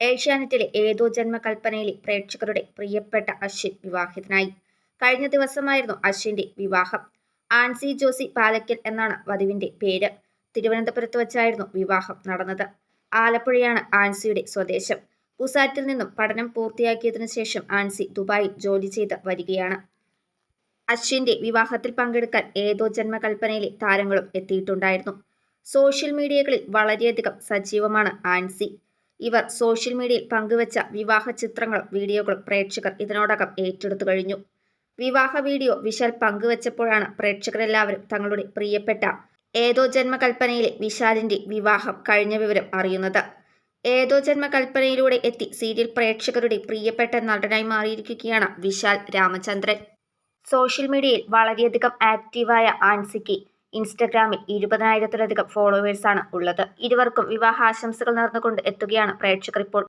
ഏഷ്യാനെറ്റിലെ ഏതോ ജന്മകൽപ്പനയിലെ പ്രേക്ഷകരുടെ പ്രിയപ്പെട്ട അശ്വിൻ വിവാഹിതനായി. കഴിഞ്ഞ ദിവസമായിരുന്നു അശ്വിന്റെ വിവാഹം. ആൻസി ജോസി പാലക്കൽ എന്നാണ് വധുവിന്റെ പേര്. തിരുവനന്തപുരത്ത് വച്ചായിരുന്നു വിവാഹം നടന്നത്. ആലപ്പുഴയാണ് ആൻസിയുടെ സ്വദേശം. കുസാറ്റിൽ നിന്നും പഠനം പൂർത്തിയാക്കിയതിനു ശേഷം ആൻസി ദുബായിൽ ജോലി ചെയ്ത് വരികയാണ്. അശ്വിന്റെ വിവാഹത്തിൽ പങ്കെടുക്കാൻ ഏതോ ജന്മകൽപ്പനയിലെ താരങ്ങളും എത്തിയിട്ടുണ്ടായിരുന്നു. സോഷ്യൽ മീഡിയകളിൽ വളരെയധികം സജീവമാണ് ആൻസി. ഇവർ സോഷ്യൽ മീഡിയയിൽ പങ്കുവച്ച വിവാഹ ചിത്രങ്ങൾ വീഡിയോകൾ പ്രേക്ഷകർ ഇതിനോടകം ഏറ്റെടുത്തു കഴിഞ്ഞു. വിവാഹ വീഡിയോ വിശാൽ പങ്കുവച്ചപ്പോഴാണ് പ്രേക്ഷകരെല്ലാവരും തങ്ങളുടെ പ്രിയപ്പെട്ട ഏതോ ജന്മകൽപ്പനയിലെ വിശാലിന്റെ വിവാഹം കഴിഞ്ഞ വിവരം അറിയുന്നത്. ഏതോ ജന്മകൽപ്പനയിലൂടെ എത്തി സീരിയൽ പ്രേക്ഷകരുടെ പ്രിയപ്പെട്ട നടനായി മാറിയിരിക്കുകയാണ് വിശാൽ രാമചന്ദ്രൻ. സോഷ്യൽ മീഡിയയിൽ വളരെയധികം ആക്റ്റീവായ ആൻസിക്ക് ഇൻസ്റ്റഗ്രാമിൽ ഇരുപതിനായിരത്തിലധികം ഫോളോവേഴ്സാണ് ഉള്ളത്. ഇരുവർക്കും വിവാഹാശംസകൾ നേർന്നുകൊണ്ട് എത്തുകയാണ് പ്രേക്ഷകർ ഇപ്പോൾ.